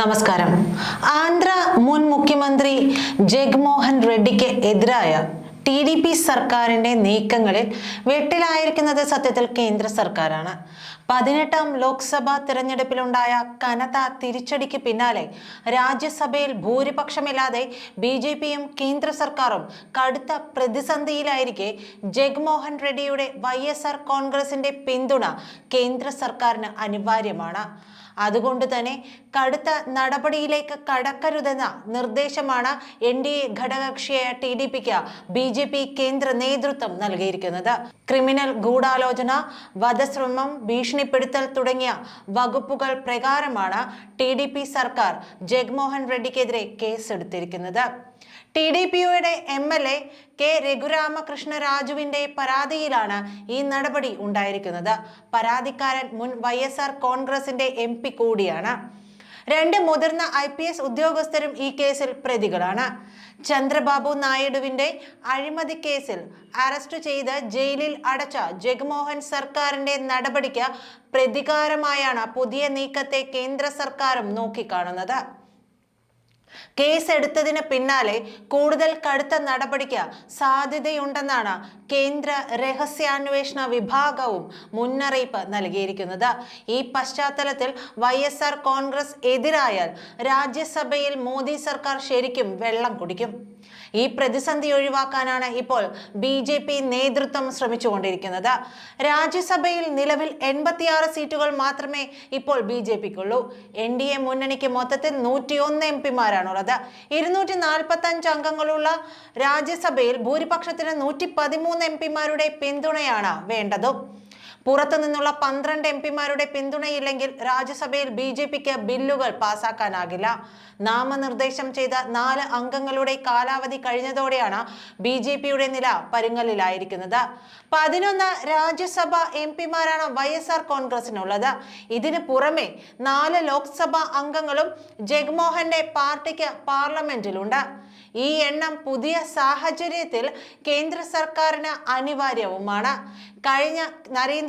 നമസ്കാരം. ആന്ധ്ര മുൻ മുഖ്യമന്ത്രി ജഗ്മോഹൻ റെഡ്ഡിക്ക് എതിരായ ടി ഡി പി സർക്കാരിന്റെ നീക്കങ്ങളിൽ വെട്ടിലായിരിക്കുന്നത് സത്യത്തിൽ കേന്ദ്ര സർക്കാരാണ്. പതിനെട്ടാം ലോക്സഭാ തിരഞ്ഞെടുപ്പിലുണ്ടായ കനത്ത തിരിച്ചടിക്ക് പിന്നാലെ രാജ്യസഭയിൽ ഭൂരിപക്ഷമില്ലാതെ ബി ജെ പിയും കേന്ദ്ര സർക്കാരും കടുത്ത പ്രതിസന്ധിയിലായിരിക്കെ ജഗ്മോഹൻ റെഡ്ഡിയുടെ വൈ എസ് ആർ കോൺഗ്രസിന്റെ പിന്തുണ കേന്ദ്ര സർക്കാരിന് അനിവാര്യമാണ്. അതുകൊണ്ട് തന്നെ കടുത്ത നടപടിയിലേക്ക് കടക്കരുതെന്ന നിർദ്ദേശമാണ് എൻ ഡി എ ഘടകകക്ഷിയായ ടി ഡി പിക്ക് ബി ജെ പി കേന്ദ്ര നേതൃത്വം നൽകിയിരിക്കുന്നത്. ക്രിമിനൽ ഗൂഢാലോചന വധശ്രമം ഭീഷണിപ്പെടുത്തൽ തുടങ്ങിയ വകുപ്പുകൾ പ്രകാരമാണ് ടി ഡി പി സർക്കാർ ജഗ്മോഹൻ റെഡ്ഡിക്കെതിരെ കേസെടുത്തിരിക്കുന്നത്. ടി ഡി പി യുടെ M L A K Raghuramakrishna രാജുവിന്റെ പരാതിയിലാണ് ഈ നടപടി ഉണ്ടായിരിക്കുന്നത്. പരാതിക്കാരൻ മുൻ വൈ എസ് ആർ കോൺഗ്രസിന്റെ എം പി കൂടിയാണ്. രണ്ട് മുതിർന്ന ഐ പി എസ് ഉദ്യോഗസ്ഥരും ഈ കേസിൽ പ്രതികളാണ്. ചന്ദ്രബാബു നായിഡുവിന്റെ അഴിമതി കേസിൽ അറസ്റ്റ് ചെയ്ത് ജയിലിൽ അടച്ച ജഗ്മോഹൻ സർക്കാരിന്റെ നടപടിക്ക് പ്രതികാരമായാണ് പുതിയ നീക്കത്തെ കേന്ദ്ര സർക്കാരും നോക്കിക്കാണുന്നത്. കേസ് എടുത്തതിന് പിന്നാലെ കൂടുതൽ കടുത്ത നടപടിക്ക് സാധ്യതയുണ്ടെന്നാണ് കേന്ദ്ര രഹസ്യാന്വേഷണ വിഭാഗവും മുന്നറിയിപ്പ് നൽകിയിരിക്കുന്നത്. ഈ പശ്ചാത്തലത്തിൽ വൈ എസ് ആർ കോൺഗ്രസ് എതിരായാൽ രാജ്യസഭയിൽ മോദി സർക്കാർ ശരിക്കും വെള്ളം കുടിക്കും. ഈ പ്രതിസന്ധി ഒഴിവാക്കാനാണ് ഇപ്പോൾ ബി ജെ പി നേതൃത്വം ശ്രമിച്ചുകൊണ്ടിരിക്കുന്നത്. രാജ്യസഭയിൽ നിലവിൽ എൺപത്തിയാറ് സീറ്റുകൾ മാത്രമേ ഇപ്പോൾ ബി ജെ പിക്കുള്ളൂ. എൻ ഡി എ മുന്നണിക്ക് മൊത്തത്തിൽ നൂറ്റിയൊന്ന് എം പിമാരാണുള്ളത്. ഇരുന്നൂറ്റി നാൽപ്പത്തി അഞ്ച് അംഗങ്ങളുള്ള രാജ്യസഭയിൽ ഭൂരിപക്ഷത്തിന് നൂറ്റി പതിമൂന്ന് എം പിമാരുടെ പിന്തുണയാണ് വേണ്ടതും. പുറത്തു നിന്നുള്ള പന്ത്രണ്ട് എം പിമാരുടെ പിന്തുണയില്ലെങ്കിൽ രാജ്യസഭയിൽ ബി ജെ പിക്ക് ബില്ലുകൾ പാസാക്കാനാകില്ല. നാമനിർദ്ദേശം ചെയ്ത നാല് അംഗങ്ങളുടെ കാലാവധി കഴിഞ്ഞതോടെയാണ് ബി ജെ പിയുടെ നില പരുങ്ങലിലായിരിക്കുന്നത്. പതിനൊന്ന് രാജ്യസഭ എം പിമാരാണ് വൈ എസ് ആർ കോൺഗ്രസിനുള്ളത്. ഇതിന് പുറമെ നാല് ലോക്സഭാ അംഗങ്ങളും ജഗ്മോഹന്റെ പാർട്ടിക്ക് പാർലമെന്റിലുണ്ട്. ഈ എണ്ണം പുതിയ സാഹചര്യത്തിൽ കേന്ദ്ര സർക്കാരിന് അനിവാര്യവുമാണ്. കഴിഞ്ഞ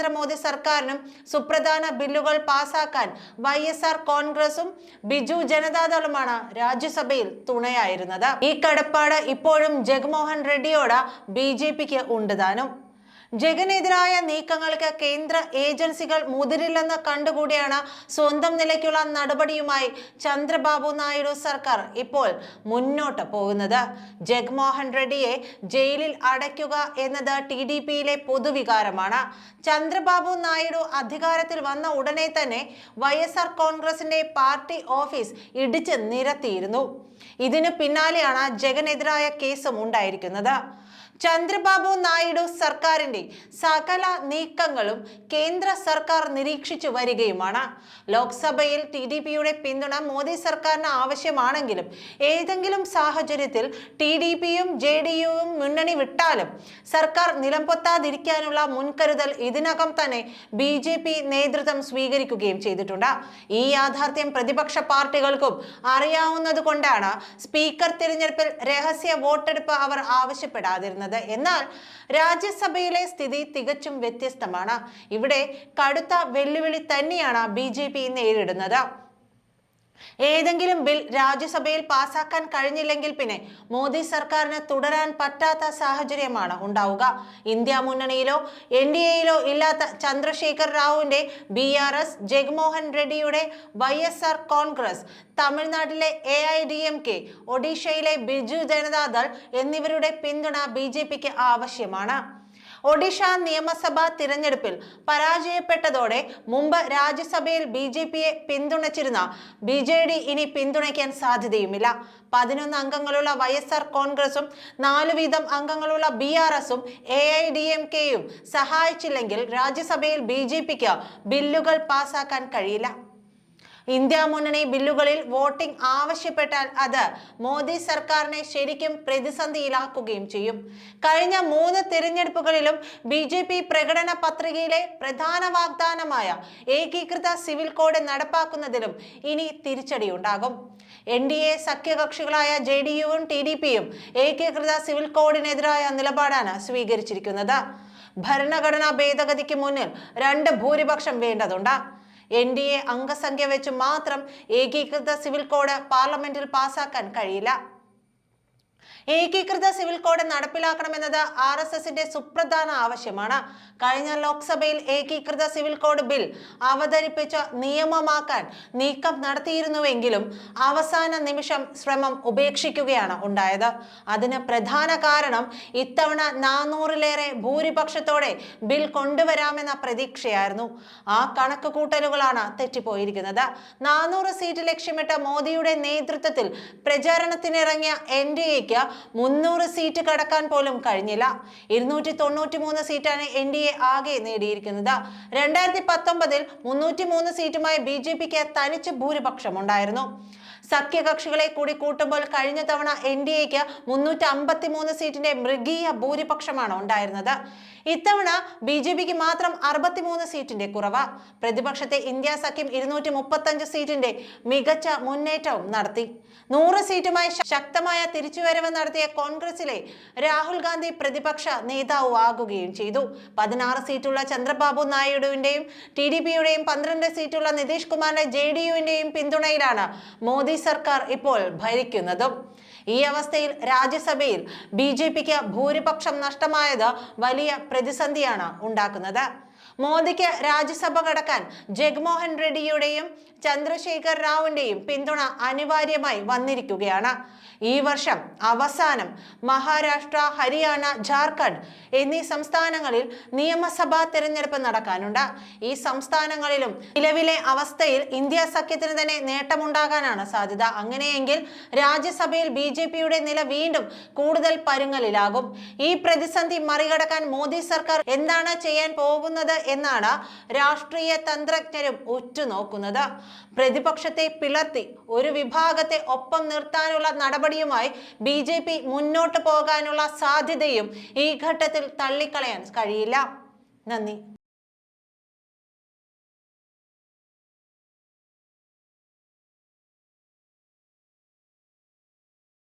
നരേന്ദ്രമോദി സർക്കാരിനും സുപ്രധാന ബില്ലുകൾ പാസാക്കാൻ വൈ എസ് ആർ കോൺഗ്രസും ബിജു ജനതാദളുമാണ് രാജ്യസഭയിൽ തുണയായിരുന്നത്. ഈ കടപ്പാട് ഇപ്പോഴും ജഗ്മോഹൻ റെഡ്ഡിയോട് ബി ജെ പിക്ക് ഉണ്ട് താനും. ജഗനെതിരായ നീക്കങ്ങൾക്ക് കേന്ദ്ര ഏജൻസികൾ മുതിരില്ലെന്ന് കണ്ടുകൂടിയാണ് സ്വന്തം നിലയ്ക്കുള്ള നടപടിയുമായി ചന്ദ്രബാബു നായിഡു സർക്കാർ ഇപ്പോൾ മുന്നോട്ട് പോകുന്നത്. ജഗ്മോഹൻ റെഡ്ഡിയെ ജയിലിൽ അടയ്ക്കുക എന്നത് ടി ഡി പിയിലെ പൊതുവികാരമാണ്. ചന്ദ്രബാബു നായിഡു അധികാരത്തിൽ വന്ന ഉടനെ തന്നെ വൈ എസ് ആർ കോൺഗ്രസിന്റെ പാർട്ടി ഓഫീസ് ഇടിച്ച് നിരത്തിയിരുന്നു. ഇതിനു പിന്നാലെയാണ് ജഗനെതിരായ കേസും ഉണ്ടായിരിക്കുന്നത്. ചന്ദ്രബാബു നായിഡു സർക്കാരിന്റെ സകല നീക്കങ്ങളും കേന്ദ്ര സർക്കാർ നിരീക്ഷിച്ചു വരികയുമാണ്. ലോക്സഭയിൽ ടി ഡി പിയുടെ പിന്തുണ മോദി സർക്കാരിന് ആവശ്യമാണെങ്കിലും ഏതെങ്കിലും സാഹചര്യത്തിൽ ടി ഡി പിയും ജെ ഡി യുവും മുന്നണി വിട്ടാലും സർക്കാർ നിലംപൊത്താതിരിക്കാനുള്ള മുൻകരുതൽ ഇതിനകം തന്നെ ബി ജെ പി നേതൃത്വം സ്വീകരിക്കുകയും ചെയ്തിട്ടുണ്ട്. ഈ യാഥാർത്ഥ്യം പ്രതിപക്ഷ പാർട്ടികൾക്കും അറിയാവുന്നതുകൊണ്ടാണ് സ്പീക്കർ തിരഞ്ഞെടുപ്പിൽ രഹസ്യ വോട്ടെടുപ്പ് അവർ ആവശ്യപ്പെടാതിരുന്നത്. എന്നാൽ രാജ്യസഭയിലെ സ്ഥിതി തികച്ചും വ്യത്യസ്തമാണ്. ഇവിടെ കടുത്ത വെല്ലുവിളി തന്നെയാണ് ബി ജെ പി നേരിടുന്നത്. ഏതെങ്കിലും ബിൽ രാജ്യസഭയിൽ പാസാക്കാൻ കഴിഞ്ഞില്ലെങ്കിൽ പിന്നെ മോദി സർക്കാരിന് തുടരാൻ പറ്റാത്ത സാഹചര്യമാണ് ഉണ്ടാവുക. ഇന്ത്യ മുന്നണിയിലോ എൻ ഡി എയിലോ ഇല്ലാത്ത ചന്ദ്രശേഖർ റാവുവിന്റെ ബി ആർ എസ് ജഗ്മോഹൻ റെഡ്ഡിയുടെ വൈ എസ് ആർ കോൺഗ്രസ് തമിഴ്നാട്ടിലെ A I D M K ഒഡീഷയിലെ ബിജു ജനതാദൾ എന്നിവരുടെ പിന്തുണ ബി ജെ പിക്ക് ആവശ്യമാണ്. ഒഡീഷ നിയമസഭാ തിരഞ്ഞെടുപ്പിൽ പരാജയപ്പെട്ടതോടെ മുമ്പ് രാജ്യസഭയിൽ ബി ജെ പിയെ പിന്തുണച്ചിരുന്ന ബി ജെ ഡി ഇനി പിന്തുണയ്ക്കാൻ സാധ്യതയുമില്ല. പതിനൊന്ന് അംഗങ്ങളുള്ള വൈ എസ് ആർ കോൺഗ്രസും നാല് വീതം അംഗങ്ങളുള്ള ബി ആർ എസും എ ഐ ഡി എം കെയും സഹായിച്ചില്ലെങ്കിൽ രാജ്യസഭയിൽ ബി ജെ പിക്ക് ബില്ലുകൾ പാസാക്കാൻ കഴിയില്ല. ഇന്ത്യ മുന്നണി ബില്ലുകളിൽ വോട്ടിംഗ് ആവശ്യപ്പെട്ടാൽ അത് മോദി സർക്കാരിനെ ശരിക്കും പ്രതിസന്ധിയിലാക്കുകയും ചെയ്യും. കഴിഞ്ഞ മൂന്ന് തിരഞ്ഞെടുപ്പുകളിലും ബി ജെ പി പ്രകടന പത്രികയിലെ പ്രധാന വാഗ്ദാനമായ ഏകീകൃത സിവിൽ കോഡ് നടപ്പാക്കുന്നതിലും ഇനി തിരിച്ചടിയുണ്ടാകും. എൻ ഡി എ സഖ്യകക്ഷികളായ ജെ ഡി യുവും ടി ഡി പിയും ഏകീകൃത സിവിൽ കോഡിനെതിരായ നിലപാടാണ് സ്വീകരിച്ചിരിക്കുന്നത്. ഭരണഘടനാ ഭേദഗതിക്ക് മുന്നിൽ രണ്ട് ഭൂരിപക്ഷം വേണ്ടതുണ്ട്. എൻ ഡി എ അംഗസംഖ്യ വെച്ച് മാത്രം ഏകീകൃത സിവിൽ കോഡ് പാർലമെന്റിൽ പാസാക്കാൻ കഴിയില്ല. ഏകീകൃത സിവിൽ കോഡ് നടപ്പിലാക്കണമെന്നത് ആർ എസ് എസിന്റെ സുപ്രധാന ആവശ്യമാണ്. കഴിഞ്ഞ ലോക്സഭയിൽ ഏകീകൃത സിവിൽ കോഡ് ബിൽ അവതരിപ്പിച്ച് നിയമമാക്കാൻ നീക്കം നടത്തിയിരുന്നുവെങ്കിലും അവസാന നിമിഷം ശ്രമം ഉപേക്ഷിക്കുകയാണ് ഉണ്ടായത്. അതിന് പ്രധാന കാരണം ഇത്തവണ നാനൂറിലേറെ ഭൂരിപക്ഷത്തോടെ ബിൽ കൊണ്ടുവരാമെന്ന പ്രതീക്ഷയായിരുന്നു. ആ കണക്ക് കൂട്ടലുകളാണ് തെറ്റിപ്പോയിരിക്കുന്നത്. നാനൂറ് സീറ്റ് ലക്ഷ്യമിട്ട മോദിയുടെ നേതൃത്വത്തിൽ പ്രചാരണത്തിനിറങ്ങിയ എൻ ഡി എക്ക് മുന്നൂറ് സീറ്റ് കടക്കാൻ പോലും കഴിഞ്ഞില്ല. ഇരുന്നൂറ്റി തൊണ്ണൂറ്റി മൂന്ന് സീറ്റാണ് എൻ ഡി എ ആകെ നേടിയിരിക്കുന്നത്. രണ്ടായിരത്തി പത്തൊമ്പതിൽ മുന്നൂറ്റി മൂന്ന് സീറ്റുമായി ബി ജെ പിക്ക് തനിച്ച് ഭൂരിപക്ഷം ഉണ്ടായിരുന്നു. സഖ്യകക്ഷികളെ കൂടി കൂട്ടുമ്പോൾ കഴിഞ്ഞ തവണ എൻ ഡി എക്ക് മുന്നൂറ്റി അമ്പത്തി മൂന്ന് സീറ്റിന്റെ മൃഗീയ ഭൂരിപക്ഷമാണ് ഉണ്ടായിരുന്നത്. ഇത്തവണ ബി ജെ പിക്ക് മാത്രം അറുപത്തിമൂന്ന് സീറ്റിന്റെ കുറവ്. പ്രതിപക്ഷത്തെ ഇന്ത്യ സഖ്യം ഇരുന്നൂറ്റി മുപ്പത്തഞ്ച് സീറ്റിന്റെ മികച്ച മുന്നേറ്റവും നടത്തി. നൂറ് സീറ്റുമായി ശക്തമായ തിരിച്ചുവരവ് നടത്തിയ കോൺഗ്രസിലെ രാഹുൽ ഗാന്ധി പ്രതിപക്ഷ നേതാവ് ആകുകയും ചെയ്തു. പതിനാറ് സീറ്റുള്ള ചന്ദ്രബാബു നായിഡുവിന്റെയും ടി ഡി പിയുടെയും പന്ത്രണ്ട് സീറ്റുള്ള നിതീഷ് കുമാറിന്റെ ജെ ഡി യുവിന്റെയും പിന്തുണയിലാണ് മോദി സർക്കാർ ഇപ്പോൾ ഭരിക്കുന്നതും. ഈ അവസ്ഥയിൽ രാജ്യസഭയിൽ ബി ജെ പിക്ക് ഭൂരിപക്ഷം നഷ്ടമായത് വലിയ പ്രതിസന്ധിയാണ് ഉണ്ടാക്കുന്നത്. മോദിക്ക് രാജ്യസഭ കടക്കാൻ ജഗ്മോഹൻ റെഡ്ഡിയുടെയും ചന്ദ്രശേഖർ റാവുവിന്റെയും പിന്തുണ അനിവാര്യമായി വന്നിരിക്കുകയാണ്. ഈ വർഷം അവസാനം മഹാരാഷ്ട്ര ഹരിയാന ജാർഖണ്ഡ് എന്നീ സംസ്ഥാനങ്ങളിൽ നിയമസഭാ തെരഞ്ഞെടുപ്പ് നടക്കാനുണ്ട്. ഈ സംസ്ഥാനങ്ങളിലും നിലവിലെ അവസ്ഥയിൽ ഇന്ത്യ സഖ്യത്തിന് തന്നെ നേട്ടമുണ്ടാകാനാണ് സാധ്യത. അങ്ങനെയെങ്കിൽ രാജ്യസഭയിൽ ബി ജെ പിയുടെ നില വീണ്ടും കൂടുതൽ പരുങ്ങലിലാകും. ഈ പ്രതിസന്ധി മറികടക്കാൻ മോദി സർക്കാർ എന്താണ് ചെയ്യാൻ പോകുന്നത് എന്നാണ് രാഷ്ട്രീയ തന്ത്രജ്ഞരും ഉറ്റുനോക്കുന്നത്. പ്രതിപക്ഷത്തെ പിളർത്തി ഒരു വിഭാഗത്തെ ഒപ്പം നിർത്താനുള്ള നടപടിയുമായി ബി ജെ പി മുന്നോട്ട് പോകാനുള്ള സാധ്യതയും ഈ ഘട്ടത്തിൽ തള്ളിക്കളയാൻ കഴിയില്ല. നന്ദി.